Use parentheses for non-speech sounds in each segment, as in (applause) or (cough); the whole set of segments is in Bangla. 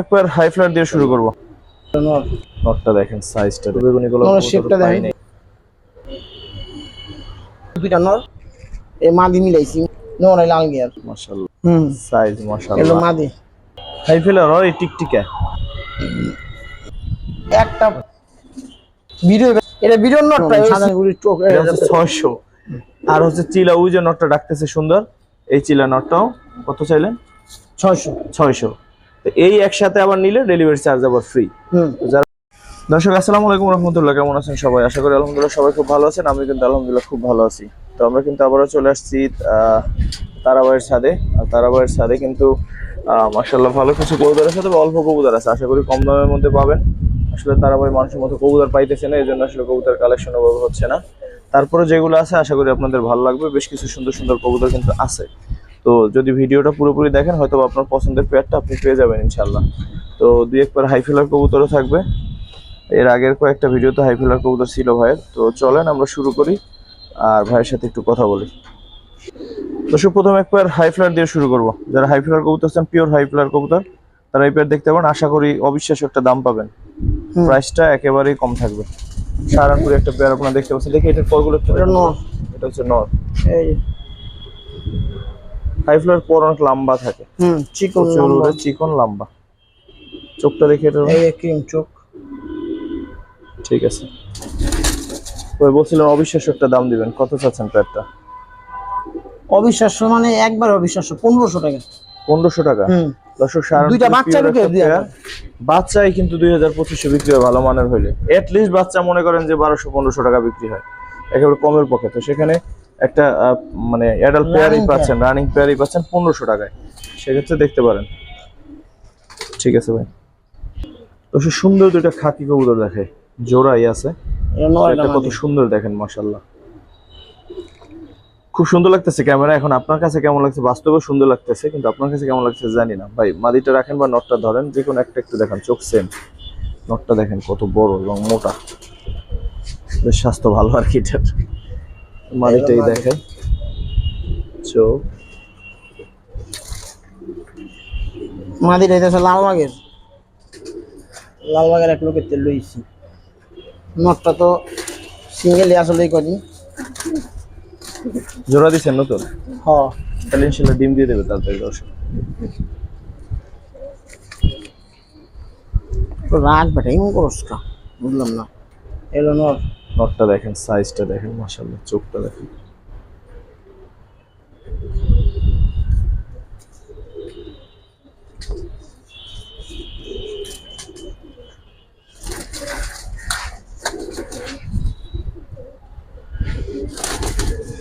একবার হাই দিয়ে শুরু করব। নটটা দেখেন সাইজটা বেগুনি গুলো shape-টা দেখেন। দুইটা নর এ মাদি মিলাইছি। নর এই লাল গিয়ার মাশাআল্লাহ। হুম। সাইজ এলো মাদি। হাই ফ্লার ওই টিকটিকা। একটা ভিডিও এটা ভিডিও নটটা এটা 600 আর হচ্ছে চিলা ওই যে নটটা ডাকতেছে সুন্দর এই চিলা নটটাও। কত চাইলেন? ছয়শো। 600 তো এই একসাথে আবার নিলে ডেলিভারি চার্জ আবার ফ্রি দর্শক আসসালামু আলাইকুম রহমতুল্লাহ কেমন আছেন সবাই? আশা করি আলহামদুলিল্লাহ সবাই খুব ভালো আছেন আমি কিন্তু আলহামদুলিল্লাহ খুব ভালো আছি। তো আমরা কিন্তু আবারও চলে আসছি তারাবাইয়ের ছাদে। আর তারাবাইয়ের ছাদে কিন্তু মার্শাল্লাহ ভালো কিছু কবুতর আছে তবে অল্প কবুতর আছে। আশা করি কম দামের মধ্যে পাবেন। আসলে তারাবাই মানুষের মতো কবুতর পাইতেছে না এই জন্য আসলে কবুতর কালেকশন ওভাবে হচ্ছে না। তারপরে যেগুলো আছে আশা করি আপনাদের ভালো লাগবে। বেশ কিছু সুন্দর সুন্দর কবুতর কিন্তু আছে। তো যদি ভিডিওটা পুরোপুরি দেখেন হয়তো আপনার পছন্দের পেয়ারটা আপনি পেয়ে যাবেন ইনশাল্লাহ তো দুই একবার হাই ফিলার কবুতরও থাকবে। এর আগের কয়েকটা ভিডিওতে হাই ফিলার কবুতর ছিল ভাইয়ের। তো চলেন আমরা শুরু করি আর ভাইয়ের সাথে একটু কথা বলি। দর্শক প্রথমে একবার হাই ফ্লার দিয়ে শুরু করব। যারা হাই ফ্লার কবুতর আছেন পিওর হাই ফ্লার কবুতর তারা এই পেয়ার দেখতে পারেন আশা করি অবিশ্বাস্য একটা দাম পাবেন। প্রাইসটা একেবারেই কম থাকবে। সারানপুরে একটা পেয়ার আপনারা দেখতে পাচ্ছেন। দেখি এটার এটা এটা হচ্ছে নর। এই হাই ফ্লার পর অনেক লম্বা থাকে। হুম চিকন ওরে চিকন লম্বা। চোখটা দেখে এটা এই ক্রিম চোখ। ঠিক আছে। ওই বলছিলেন অবিশ্বাস্য একটা দাম দিবেন। কত চাচ্ছেন অবিশ্বাস্য মানে একবার অবিশ্বাস্য পনেরোশো টাকা। পনেরোশো টাকা? হুম। দর্শক দুইটা বাচ্চা বাচ্চাই কিন্তু দুই হাজার পঁচিশশো বিক্রি হয় ভালো মানের হইলে। এট লিস্ট বাচ্চা মনে করেন যে বারোশো পনেরোশো টাকা বিক্রি হয়। একেবারে কমের পক্ষে। তো সেখানে একটা মানে অ্যাডাল্ট পেয়ারই পাচ্ছেন রানিং পেয়ারই পাচ্ছেন পনেরোশো টাকায়। সেক্ষেত্রে দেখতে পারেন। ঠিক আছে ভাই। দর্শক সুন্দর দুইটা খাকি কবুতর দেখে। জোড়াই আছে। কত সুন্দর দেখেন মাশাল্লাহ খুব সুন্দর লাগতেছে ক্যামেরা। এখন আপনার কাছে কেমন লাগছে? বাস্তবে সুন্দর লাগতেছে কিন্তু আপনার কাছে কেমন লাগছে জানি না। ভাই মাদিটা রাখেন বা নটটা ধরেন যে কোনো একটা একটু দেখেন চোখ সেম নটটা দেখেন কত বড় এবং মোটা। বেশ স্বাস্থ্য ভালো আর কি এটার। মাদিটাই মাদি। দেখেন। চোখ মাদির এটা হচ্ছে লালবাগের। লালবাগের এক লোকের তেল লইছি। নটটা তো সিঙ্গেলই আসলেই করি। জোড়া দিচ্ছেন নতুন? হ। তাহলে ইনশাল্লাহ ডিম দিয়ে দেবে তাড়াতাড়ি দর্শক। তো রাগ বেটা এমন বুঝলাম না। এলো নর। নটটা দেখেন সাইজটা দেখেন মাশাল্লাহ চোখটা দেখেন।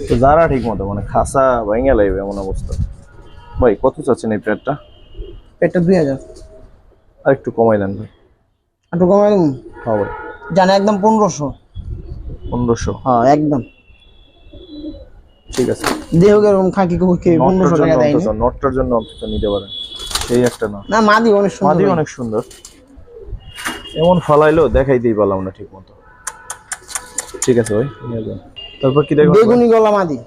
তো যারা ঠিক মতো মানে খাসা ভেঙে লাগবে এমন অবস্থা। ভাই কত চাচ্ছেন এই প্লেটটা? পেটটা দুই হাজার। আর একটু কমাই দেন ভাই। একটু কমাই দেবো? হ্যাঁ ভাই। জানে একদম পনেরোশো। পনেরোশো। হ্যাঁ একদম। ঠিক আছে। দেহ এরকম খাকি কুকি পনেরোশো টাকা জন্য নটটার জন্য অন্তত নিতে পারেন। সেই একটা না না মাদি অনেক সুন্দর মাদি অনেক সুন্দর। এমন ফালাইলো দেখাইতেই পারলাম না ঠিক মতো ঠিক আছে ভাই তারপর কি দেখবেন বেগুনি গলা মাদি।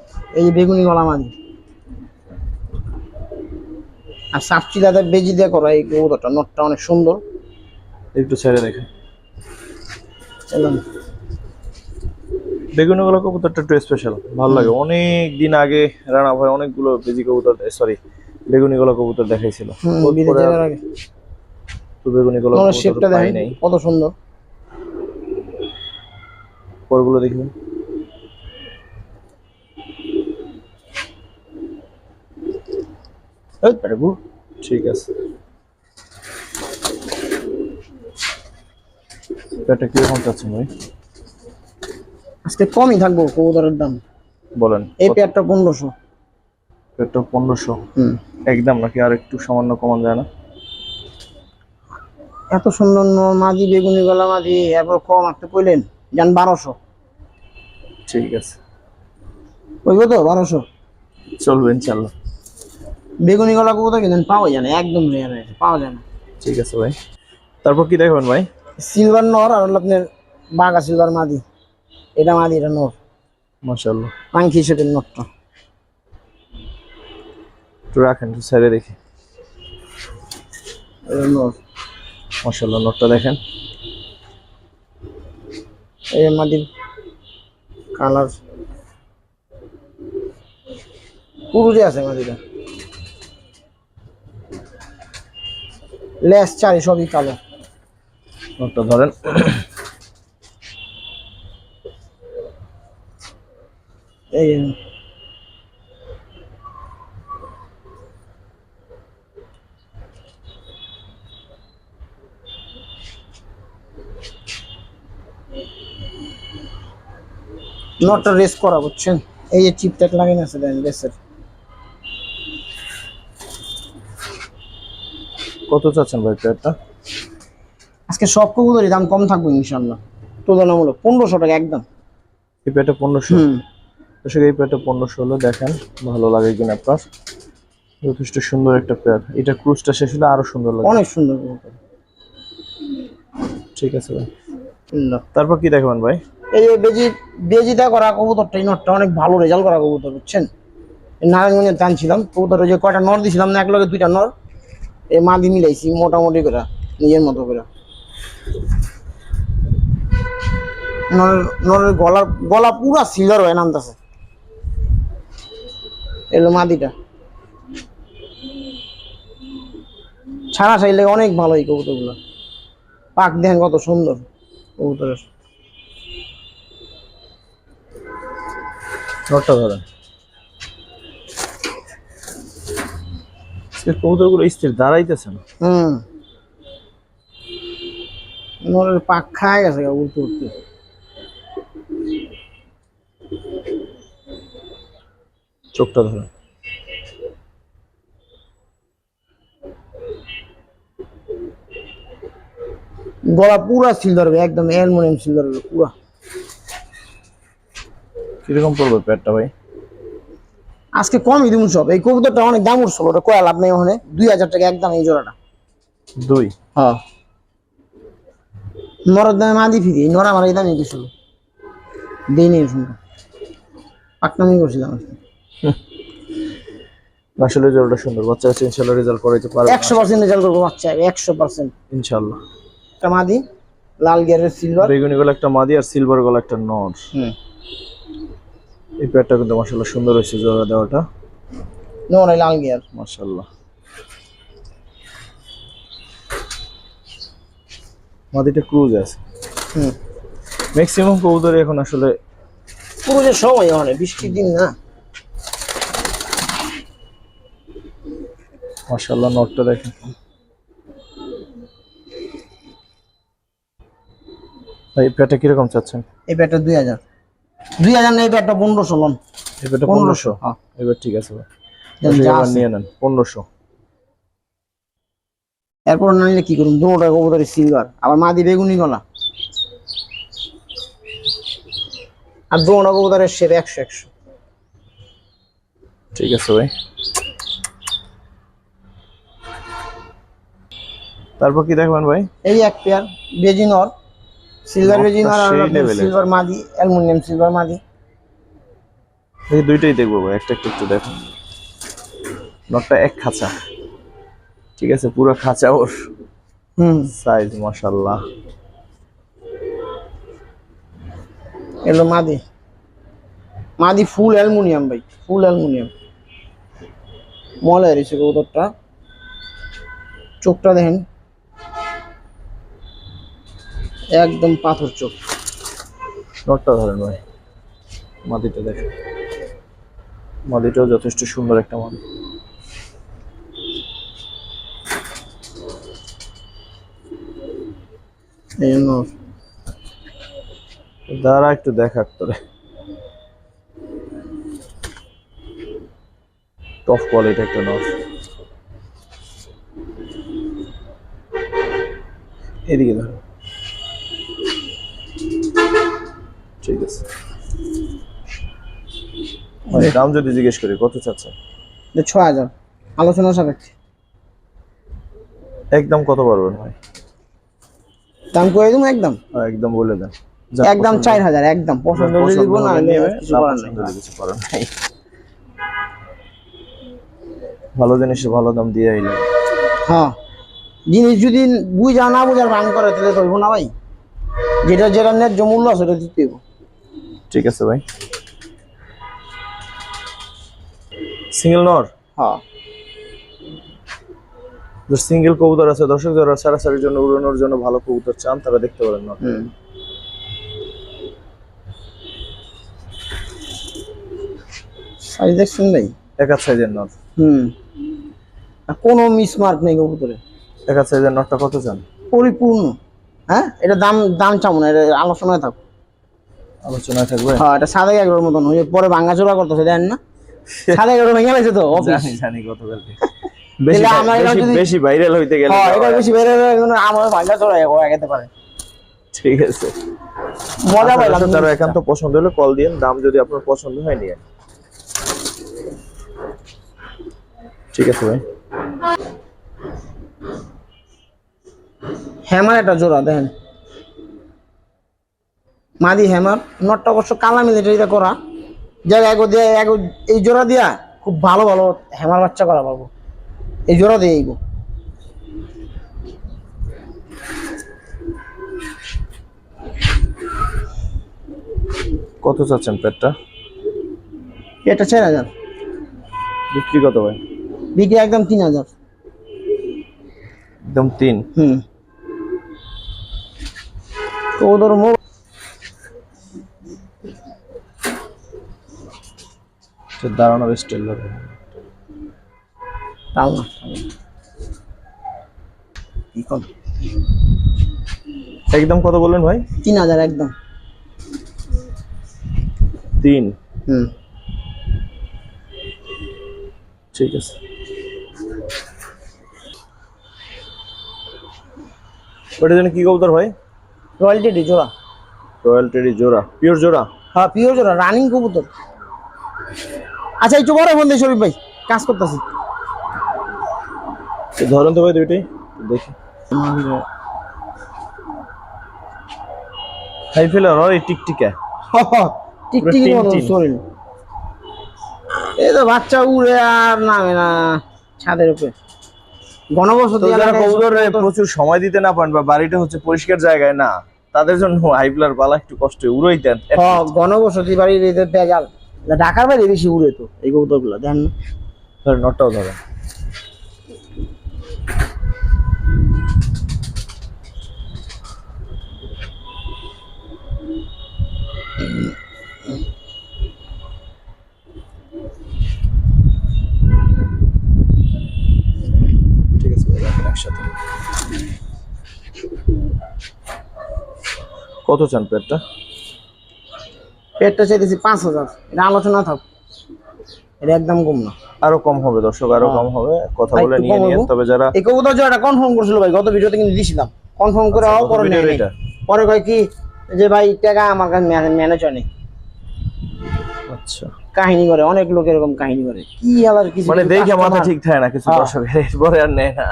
এই বেগুনি গলা মাদি। আর সাপচি দাদা বেজি দিয়ে করা এই নটটা অনেক সুন্দর। একটু ছেড়ে দেখে। বেগুনি গুলো কবুতরটা একটু স্পেশাল ভালো লাগে। অনেক দিন আগে রানা ভাই অনেকগুলো বেজি কবুতর সরি বেগুনি গুলো কবুতর দেখাইছিল। তো বেগুনি গুলো শেপটা পাই নাই। কত সুন্দর। পরগুলো দেখবেন। ঠিক আছে। এটা কীরকম চাচ্ছেন ভাই আজকে কমই থাকব কবুতরের দাম। বলেন এই পেয়ারটা পনেরোশো। এটা পনেরোশো? হুম। একদম নাকি আর একটু সামান্য কমান যায় না? এত সুন্দর মাদি বেগুনি গলা মাঝি এরপর কম আপনি কইলেন যান বারোশো। ঠিক আছে। বুঝব তো বারোশো? চলবে ইনশাল্লাহ বেগুনি গলা কবুতর কিন্তু পাওয়া যায় না একদম রেয়ার পাওয়া যায় না। ঠিক আছে ভাই। তারপর কি দেখবেন ভাই? সিলভার নর আর আপনার বাঘা সিলভার মাদি। এটা মাদি এটা নর। মাশাল্লাহ পাঙ্খি সেটের নরটা। একটু রাখেন একটু ছেড়ে দেখি। এটা নর। মাশাল্লাহ নটটা দেখেন। এই মাদির কালার। পুরুষে আছে মাদিটা লেস চারি সবই কালো। নটটা ধরেন। এই নটটা রেস করা বুঝছেন? এই যে চিপ ট্যাক লাগাই আছে দেন রেসের কত চাচ্ছেন ভাই পেয়ারটা আজকে সব কবুতরই দাম কম থাকবে ইনশাল্লাহ তুলনামূলক পনেরোশো টাকা একদম। এই পেয়ারটা পনেরোশো? দর্শক এই পেয়ারটা পনেরোশো হলো দেখেন ভালো লাগে কিনা আপনার? যথেষ্ট সুন্দর একটা পেয়ার। এটা ক্রুজটা শেষ হলে আরও সুন্দর লাগে। অনেক সুন্দর ঠিক আছে ভাই। তারপর কি দেখবেন ভাই? এই যে বেজি বেজিটা করা কবুতরটা এই নটটা অনেক ভালো রেজাল্ট করা কবুতর বুঝছেন? এই নারায়ণগঞ্জে টানছিলাম কবুতর ওই যে কয়টা নর দিছিলাম না এক লগে দুইটা নর এই মাদি মিলাইছি মোটামুটি করে নিজের মতো করে। নরের নরের গলা গলা পুরা সিলভার হয়ে নামতেছে। এলো মাদিটা। ছাড়া চাইলে অনেক ভালো এই কবুতরগুলো। পাক দেখেন কত সুন্দর কবুতরের। ধরেন। স্থির দাঁড়াইতেছে না হুম। নরের পাক খায় গেছে উঠতে উঠতে চোখটা ধরেন গলা পুরা সিলভার একদম অ্যালুমিনিয়াম সিলভার পুরা। কীরকম পড়বে পেয়ারটা ভাই? আজকে কমই দিমু সব। এই কবুতরটা অনেক দাম উঠছিল ওটা কয়া লাভ নেই ওখানে। দুই হাজার টাকা একদম এই জোড়াটা। দুই? হ্যাঁ। নরের দামে মাদি ফিরি নরা আমার এই দামে গেছিল দিই নেই পাকনামি করছিলাম আজকে। (laughs) আসলে জোরটা সুন্দর। বাচ্চা কাছে ইনশাল্লাহ রেজাল্ট করাইতে পারবে একশো পার্সেন্ট রেজাল্ট করব বাচ্চা একশো পার্সেন্ট ইনশাল্লাহ। একটা মাদি লাল গিয়ারের সিলভার বেগুনি গলা একটা মাদি আর সিলভার গলা একটা নর। হুম। এই পেয়ারটা কিন্তু মাসাল্লাহ সুন্দর হয়েছে জোড়া দেওয়াটা। নরাই লাল গিয়ার। মাসাল্লাহ মাদিটা ক্রুজ আছে। হুম। ম্যাক্সিমাম কবুতরই এখন আসলে পুরো যে সময় ওখানে বৃষ্টির দিন না। মাসাল্লাহ নটটা দেখেন। ভাই পেয়ারটা কীরকম চাচ্ছেন? এই ব্যাটটা দুই হাজার। দুই হাজার না এই ব্যাটটা পনেরোশো লন এই পেয়ারটা পনেরোশো? হ্যাঁ। এবার ঠিক আছে এবার নিয়ে নেন পনেরোশো। এরপর না নিলে কি করুন দুটা কবুতরের সিলভার আবার মাদি বেগুনি গলা। আর দুটা কবুতরের শেপ একশো একশো। ঠিক আছে ভাই। তারপর কি দেখবেন ভাই? এই এক পেয়ার বেজিনর সিলভার বেজিনর আর। সিলভার মাদি অ্যালুমিনিয়াম সিলভার মাদি। এই দুইটাই দেখব ভাই একটা একটু একটু দেখো। নটটা এক খাঁচা। ঠিক আছে পুরো খাঁচা ওর। হুম। সাইজ মাশাল্লাহ এলো মাদি। মাদি ফুল অ্যালুমিনিয়াম ভাই ফুল অ্যালুমিনিয়াম মলা এসেছে কবুতরটা। চোখটা দেখেন একদম পাথর চোখ। নটটা ধরেন ভাই মাদিটা দেখেন মাদিটাও যথেষ্ট সুন্দর একটা মাদি দাঁড়া একটু দেখাক তোরে। টপ কোয়ালিটি একটা নট এদিকে ধরো ঠিক আছে দাম যদি জিজ্ঞেস করি কত চাচ্ছে যে ছ হাজার। আলোচনা সাপেক্ষে। একদম কত পারবেন ভাই? দাম করে দেবো? একদম হ্যাঁ, একদম বলে দেন। একদম চার হাজার একদম পছন্দ হলে দিব না কিছু করার নাই। ভালো জিনিসে ভালো দাম দিয়ে আইলে। হ্যাঁ। জিনিস যদি বুঝা না বুঝার ভাঙ করে তাহলে করব না ভাই। যেটা যেটা ন্যায্য মূল্য আছে সেটা দিতে। ঠিক আছে ভাই। সিঙ্গেল নর? হ্যাঁ। সিঙ্গেল কবুতর আছে দর্শক যারা সারাসারির জন্য উড়ানোর জন্য ভালো কবুতর চান তারা দেখতে পারেন নর। সাইজ দেখছেন ভাই এক হাত সাইজের নর। হুম। কোনো মিসমার্ক নেই কবুতরে। এক সাইজের নরটা কত চান? পরিপূর্ণ। হ্যাঁ? এটা দাম দাম চাবো না এটা আলোচনায় থাকো। আলোচনায় থাকবে? হ্যাঁ এটা সাদা এগারোর মতন ওই যে পরে ভাঙ্গাচোরা করতেছে দেন না? (laughs) সাদা এগারো ভেঙে গেছে তো জানি জানি আমরা এটা (laughs) বেশি- ভাইরাল হইতে গেলে হ্যাঁ এটা বেশি বেড়ে আমার পারে। ঠিক আছে। মজা পাইলাম আপনার একান্ত পছন্দ হলে কল দিন দাম যদি আপনার পছন্দ হয় নিয়ে। ঠিক আছে ভাই। হ্যামার একটা জোড়া দেখেন। মাদি হ্যামার নটটা অবশ্য কালা মিলিটারিতে করা। যাক এগো দিয়ে এগো এই জোড়া দিয়া খুব ভালো ভালো হ্যামার বাচ্চা করা পাবো। এই জোড়া দিয়ে এইগো কত চাচ্ছেন পেটটা? এটা চার হাজার। বিক্রি কত ভাই? বিক্রি একদম তিন হাজার। একদম তিন? হুম। তো ওদের সে দাঁড়ানোর স্টাইল লাগে তাও না কি কম? একদম কত বললেন ভাই? তিন হাজার একদম। তিন? হুম। ঠিক আছে। ওটার জন্য কি কবুতর ভাই? রয়্যালটি জোড়া। রয়্যাল টেরি জোড়া পিওর জোড়া? হ্যাঁ পিও জোড়া রানিং কবুতর। আচ্ছা একটু বড় ফোন দিই শরীফ ভাই কাজ করতেছি। ধরেন তো ভাই দুইটাই দেখি। হাই ফেলার হয় টিকটিকা। টিকটিকি মতো। শরীর। এই তো বাচ্চা উড়ে আর নামে না ছাদের উপরে। প্রচুর সময় দিতে না পারেন বা বাড়িটা হচ্ছে পরিষ্কার জায়গায় না তাদের জন্য হাইফ্লার পালা একটু কষ্ট ঘনবসতি বাড়ির ভেজাল। ঢাকার বাইরে বেশি উড়ে তো এই কবুতরগুলো দেন না? ধরেন। নটটাও একসাথে। কত চান পেটটা? পেটটা চাইতেছি পাঁচ হাজার। এটা আলোচনা থাক। এটা একদম কম না। আরও কম হবে দর্শক আরও কম হবে। কথা বলে নিয়ে নিয়ে তবে যারা এই কবুতর জোড়াটা কনফার্ম করছিল ভাই গত ভিডিওতে কিন্তু দিছিলাম। কনফার্ম করে আচ্ছা, হওয়ার গত পরে নাই। পরে কয় কি যে ভাই টাকা আমার কাছে ম্যানেজ হয় নাই। আচ্ছা। কাহিনী করে অনেক লোক এরকম কাহিনী করে। কি আবার কিছু মানে দেখে মাথা ঠিক থাকে না কিছু হ্যাঁ। দর্শকের এরপরে আর নেয় না।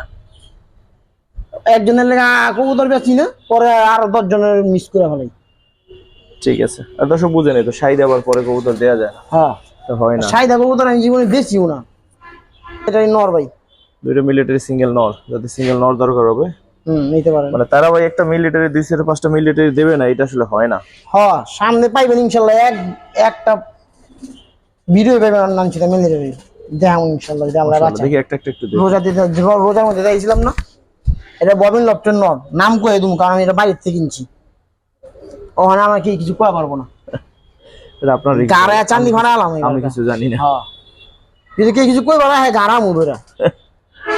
একজনের লেগে কবুতর বেচি না পরে আরও দশ জনের মিস করে ফেলাই। ঠিক আছে। আর দর্শক বুঝে নেই তো সাই দেওয়ার পরে কবুতর দেওয়া যায়? না হ্যাঁ। তো হয় না। সাইদা কবুতর আমি জীবনে বেচিও না। এটাই নর ভাই। দুইটা মিলিটারি সিঙ্গেল নর। যাতে সিঙ্গেল নর দরকার হবে। হুম নিতে পারেন। মানে তারা ভাই একটা মিলিটারি দুই থেকে পাঁচটা মিলিটারি দেবে না এটা আসলে হয় না। হ্যাঁ সামনে পাইবেন ইনশাল্লাহ। এক একটা ভিডিও পাইবেন আমার নাম ছিল মিলিটারি দেখাম ইনশাল্লাহ যদি আল্লাহ মাশাআল্লাহ, দেখি একটা একটা একটু দেখি রোজা দিতে রোজার মধ্যে দেখছিলাম না? এটা ববিন লফটের নর। নাম কয়ে তুমি কারণ আমি এটা বাইরে থেকে কিনছি। ওখানে আমার কি কিছু কয়া পারব না। এটা আপনার গাড়া চান্দি ভাড়া আলাম আমি কিছু জানি না। হ্যাঁ। যদি কে কিছু কই বলা হ্যাঁ গাড়া মুধরা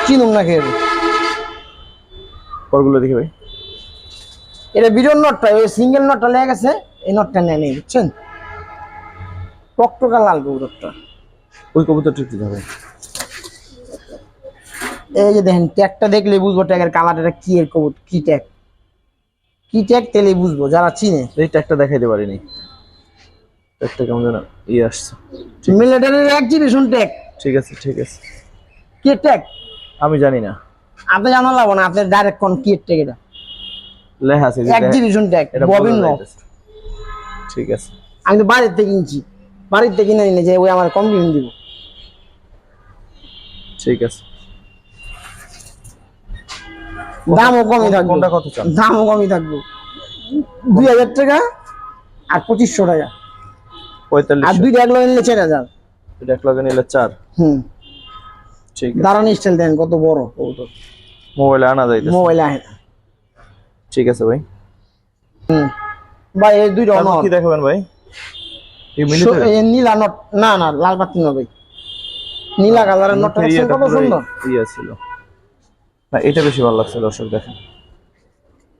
চিনুম না খেয়ে পরগুলো দেখি ভাই। এটা ভিডিওর নটটা ওই সিঙ্গেল নটটা লেগে গেছে এই নটটা নেয় নেই বুঝছেন? টকটকা লাল কবুতরটা। ওই কবুতরটা একটু ধরেন এই যে দেখেন ট্যাগটা দেখলে বুঝব ট্যাগের কালারটা কি এর কবুতর কি ট্যাগ কি ট্যাগ তেলে বুঝব? যারা চিনে। এই ট্যাগটা দেখাইতে পারিনি। ট্যাগটা কেমন যেন ইয়ে আসছে। মিলিটারির এক্সিবিশন ট্যাগ ঠিক আছে ঠিক আছে। কি ট্যাগ আমি জানি না। আপনি জানা লাগবো না আপনি ডাইরেক্ট কোন কি ট্যাগ এটা? লেখা আছে এক্সিবিশন ট্যাগ ববিন ঠিক আছে। আমি তো থেকে কিনছি। থেকে কিনে নিলে যে ওই আমার কমপ্লেন দিব। ঠিক আছে। দামও কমই থাকবে। কোনটা কত চান? দামও কমই থাকবে। দুই হাজার টাকা আর পঁচিশশো টাকা। আর পঁয়তাল্লিশ দুইটা এক লগে নিলে চার হাজার। এটা এক লগে নিলে চার? হুম। ঠিক আছে। দাঁড়ান স্টাইল দেন কত বড়। মোবাইলে আনা যাইতেছে। মোবাইলে আহে। ঠিক আছে ভাই। হুম। ভাই এই দুইটা অনর। কি দেখাবেন ভাই? নীলা নট না না লাল পাত্তি নট ভাই। নীলা কালারের নটটা কত সুন্দর? ইয়ে ছিল। না এটা বেশি ভালো লাগছে দর্শক দেখেন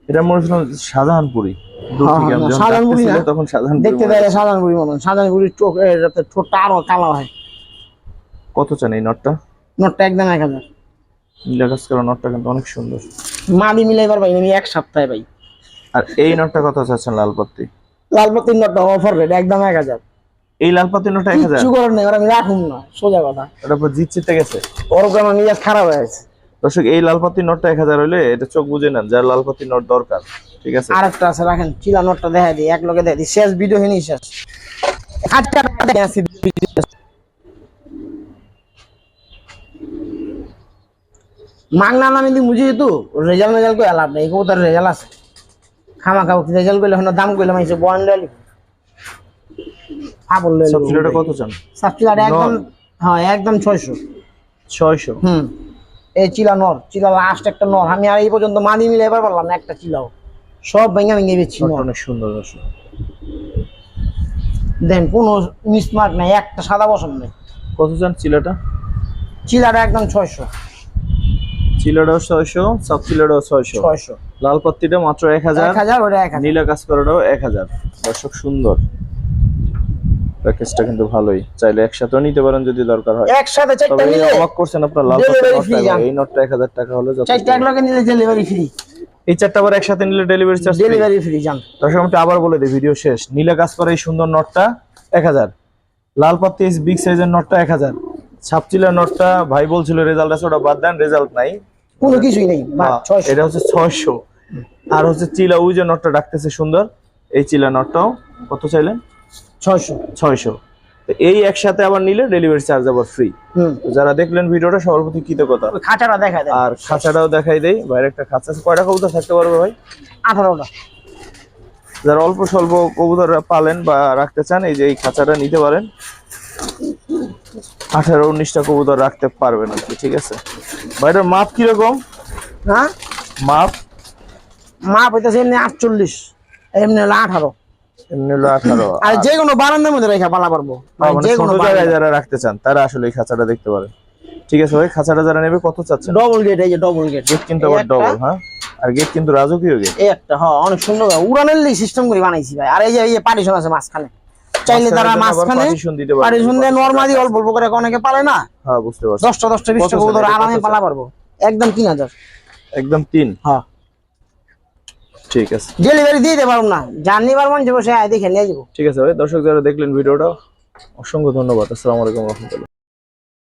এটা মনে হচ্ছিল শাহজাহানপুরি। আমি শাহজাহানপুরি ডাকতেছিল না। তখন দেখতে মনে চোখ ঠোঁটটা আরও কালো হয়। কত চান এই নটটা? নটটা একদম এক হাজার। নটটা কিন্তু অনেক সুন্দর। মাদি মিলাইবার ভাই আমি এক সপ্তাহে ভাই আর এই নটটা কত চাচ্ছেন লাল পাত্তি নটটা অফার রেট একদম এক হাজার। এই লাল নটটা এক হাজার? কিচ্ছু করার নেই ওরা আমি রাখুন না সোজা কথা। এটা পর গেছে। ওর উপরে আমার খারাপ হয়ে গেছে। দর্শক এই লাল পাত্তির নটটা এক হাজার হলে এটা চোখ বুঝে নেন যার লাল পাত্তির নট দরকার ঠিক আছে? আরেকটা আছে রাখেন চিলা নটটা দেখা দিই এক লগে দেখা দিই শেষ ভিডিও হিনি শেষ। আটটা আসি মাংনা নামে দি বুঝি তো রেজাল্ট মেজাল্ট করে লাভ নেই কবুতর রেজাল্ট আছে। খামা খাও রেজাল্ট করলে হন দাম করলে মাইছে বয়ান ফাবল লইলো কত চান? একদম হ্যাঁ একদম ছয়শো। ছয়শো? হুম। এই চিলা নর চিলা লাস্ট একটা নর। আমি আর এই পর্যন্ত মানি মিলে এবার পারলাম না একটা চিলাও। সব ভেঙে ভেঙে বেছি নর। অনেক সুন্দর দেন কোনো মিসমার্ক নাই একটা সাদা বসন নেই। কত চান চিলাটা? চিলাটা একদম ছয়শো। চিলাটাও ছয়শো সাব চিলাটাও ছয়শো। ছয়শো। লাল পাত্তিটা মাত্র এক হাজার। এক হাজার ওটা এক হাজার। নীলা কাজ করাটাও এক হাজার। দর্শক সুন্দর। প্যাকেজটা কিন্তু ভালোই। চাইলে একসাথেও নিতে পারেন যদি দরকার হয়। একসাথে চারটা নিলে অবাক করছেন আপনার লাল। এই নটটা এক হাজার টাকা হলে যথেষ্ট। চারটা এক লগে নিলে ডেলিভারি ফ্রি এই চারটা আবার একসাথে নিলে ডেলিভারি চার্জ ডেলিভারি ফ্রি যান দর্শক আমি আবার বলে দিই ভিডিও শেষ। নীলা কাজ করা এই সুন্দর নটটা এক হাজার। লাল পাত্তি বিগ সাইজের নটটা এক হাজার। ছাপচিলা নটটা ভাই বলছিল রেজাল্ট আছে ওটা বাদ দেন রেজাল্ট নাই। কোনো কিছুই নেই হ্যাঁ, এটা হচ্ছে ছয়শো। আর হচ্ছে চিলা ওই যে নটটা ডাকতেছে সুন্দর এই চিলা নটটাও। কত চাইলেন? ছয়শো। ছয়শো। তো এই একসাথে আবার নিলে ডেলিভারি চার্জ আবার ফ্রি যারা দেখলেন ভিডিওটা সবার প্রতি কৃতজ্ঞতা। খাঁচাটা দেখা দেয় আর খাঁচাটাও দেখাই দেই। বাইরে একটা খাঁচা কয়টা কবুতর থাকতে পারবে ভাই? আঠারোটা। যারা অল্প স্বল্প কবুতর পালেন বা রাখতে চান এই যে এই খাঁচাটা নিতে পারেন। আঠারো উনিশটা কবুতর রাখতে পারবেন আর কি ঠিক আছে? ভাইটার মাপ কীরকম? হ্যাঁ? মাপ? মাপ হইতেছে এমনি আটচল্লিশ এমনি হলো আঠারো। এমনি হলো আঠারো। আর যে কোনো বারান্দার মধ্যে রেখা পালা পারব। মানে যে কোনো জায়গায় যারা রাখতে চান তারা আসলে এই খাঁচাটা দেখতে পারেন ঠিক আছে ভাই খাঁচাটা যারা নেবে কত চাচ্ছেন? ডবল গেট এই যে ডবল গেট গেট কিন্তু আবার ডবল হ্যাঁ? আর গেট কিন্তু রাজকীয় গেট এই একটা হ্যাঁ অনেক সুন্দর। উড়ানের সিস্টেম করে বানাইছি ভাই। আর এই যে এই যে পার্টিশন আছে মাঝখানে। চাইলে তারা মাঝখানে পার্টিশন দিয়ে নর্মালি অল্প অল্প করে অনেকে পারে না? হ্যাঁ বুঝতে পারছি। দশটা দশটা বিশটা কত কবুতর আরামে পালা পারব। একদম তিন হাজার। একদম তিন? হ্যাঁ। ঠিক আছে। ডেলিভারি দিয়ে দিতে পারব না। জাননি পারব যাব সে দেখে নিয়ে যাব। ঠিক আছে ভাই দর্শক যারা দেখলেন ভিডিওটা অসংখ্য ধন্যবাদ। আসসালামু আলাইকুম রহমতুল্লাহ।